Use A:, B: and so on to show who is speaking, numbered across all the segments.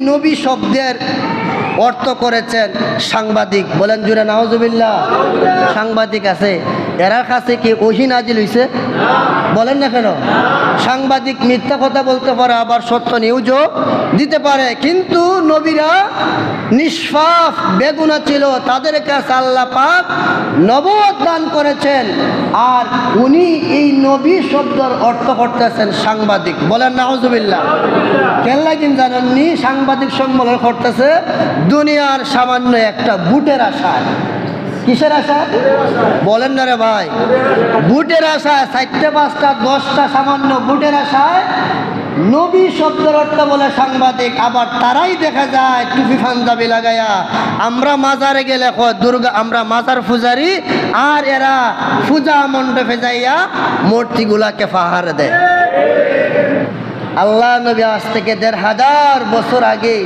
A: নবী শব্দের অর্থ করেছেন সাংবাদিক। বলেন জুড়ে নাওজুবিল্লাহ সাংবাদিক আছে। এরার কাছে কি ওহি নাজিল হইছে? বলেন না কেন? সাংবাদিক মিথ্যা কথা বলতে পারে, আবার সত্য নিউজও দিতে পারে। কিন্তু নবীরা নিষ্পাপ, বেগুনা ছিল। তাদের কাছে আল্লাহ পাক নবদ দান করেছেন। আর উনি এই নবী শব্দের অর্থ করতেছেন সাংবাদিক। বলেন নাওজুবিল্লাহ কেন লাগিন জানেননি, সাংবাদিক সম্মেলন করতেছে দুনিয়ার সামান্য একটা বুটের আশায়। কিসের আশা? বলেন না রে ভাই। বুটের আশায় চারটে, পাঁচটা, দশটা সামান্য বুটের আশায় নবী শব্দের অর্থ বলে সাংবাদিক, আবার তারাই দেখা যায় টুপি পাঞ্জাবি লাগাইয়া আমরা মাজারে গেলে দুর্গা, আমরা মাজার পূজারি, আর এরা পূজা মণ্ডপে যাইয়া মূর্তিগুলাকে পাহাড় দেয়। আল্লাহ নবী আজ থেকে দেড় হাজার বছর আগে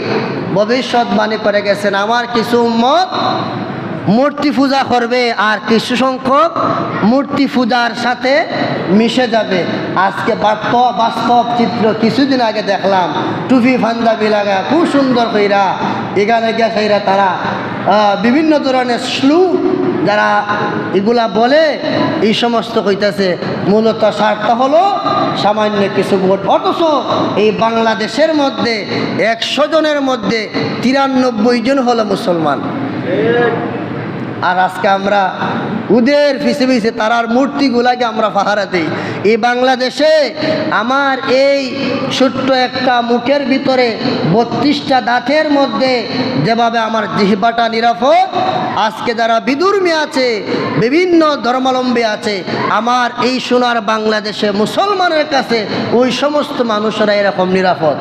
A: ভবিষ্যৎবাণী করে গেছেন, আমার কিছু উম্মত মূর্তি পূজা করবে আর কিছু সংখ্যক মূর্তি পূজার সাথে মিশে যাবে। আজকে বাস্তব বাস্তব চিত্র কিছুদিন আগে দেখলাম। টুপি পাঞ্জাবি লাগা খুব সুন্দর কইরা এখানে গিয়া সেইরা তারা বিভিন্ন ধরনের শ্লুক যারা এগুলা বলে, এই সমস্ত কইতাছে। মূলত স্বার্থ হলো সামান্য কিছু ভোট। অথচ এই বাংলাদেশের মধ্যে একশো জনের মধ্যে তিরানব্বই জন হলো মুসলমান। আর আজকে আমরা উদের পিছে পিছে তারার মূর্তিগুলাকে আমরা পাহারা দিই। এই বাংলাদেশে আমার এই ছোট্ট একটা মুখের ভিতরে বত্রিশটা দাঁতের মধ্যে যেভাবে আমার জিহ্বাটা নিরাপদ, আজকে যারা বিদুর্মী আছে, বিভিন্ন ধর্মাবলম্বী আছে, আমার এই সোনার বাংলাদেশে মুসলমানের কাছে ওই সমস্ত মানুষরা এরকম নিরাপদ।